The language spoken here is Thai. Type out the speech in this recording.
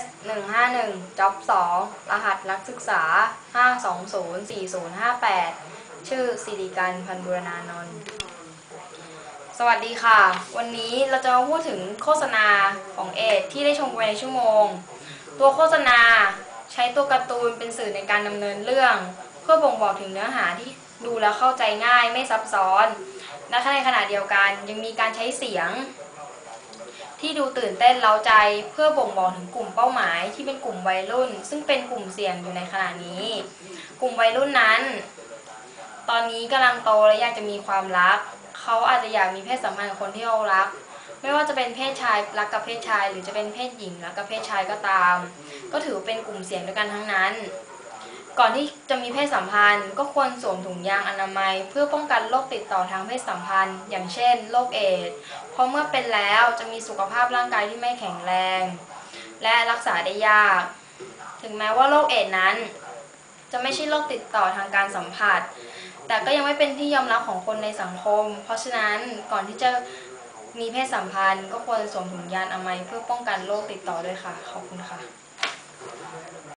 S 151 Job 2รหัสนักศึกษา 5204058 ชื่อสิริกันพันบุรณานนท์สวัสดีค่ะ วันนี้เราจะมาพูดถึงโฆษณาของเอดที่ได้ชมไปในชั่วโมง ตัวโฆษณาใช้ตัวการ์ตูนเป็นสื่อในการดำเนินเรื่อง เพื่อบ่งบอกถึงเนื้อหาที่ดูแล้วเข้าใจง่ายไม่ซับซ้อน และในขณะเดียวกันยังมีการใช้เสียง ที่ดูตื่นเต้นเร้าใจเพื่อบ่งบอกถึงกลุ่มเป้าหมายที่เป็นกลุ่มวัยรุ่น ซึ่งเป็นกลุ่มเสี่ยงอยู่ในขณะนี้ กลุ่มวัยรุ่นนั้น ตอนนี้กำลังโตและอยากจะมีความรัก เขาอาจจะอยากมีเพศสัมพันธ์กับคนที่เขารัก ไม่ว่าจะเป็นเพศชายรักกับเพศชาย หรือจะเป็นเพศหญิงรักกับเพศชายก็ตาม ก็ถือเป็นกลุ่มเสี่ยงด้วยกันทั้งนั้น ก่อนที่จะมีเพศสัมพันธ์ ก็ควรสวมถุงยางอนามัย เพื่อป้องกันโรคติดต่อทางเพศสัมพันธ์ อย่างเช่นโรคเอดส์เพราะเมื่อเป็นแล้วจะมีสุขภาพร่างกายที่ไม่แข็งแรง และรักษาได้ยาก ถึงแม้ว่าโรคเอดส์นั้น จะไม่ใช่โรคติดต่อทางการสัมผัส แต่ก็ยังไม่เป็นที่ยอมรับของคนในสังคม เพราะฉะนั้นก่อนที่จะมีเพศสัมพันธ์ ก็ควรสวมถุงยางอนามัย เพื่อป้องกันโรคติดต่อด้วยค่ะขอบคุณค่ะ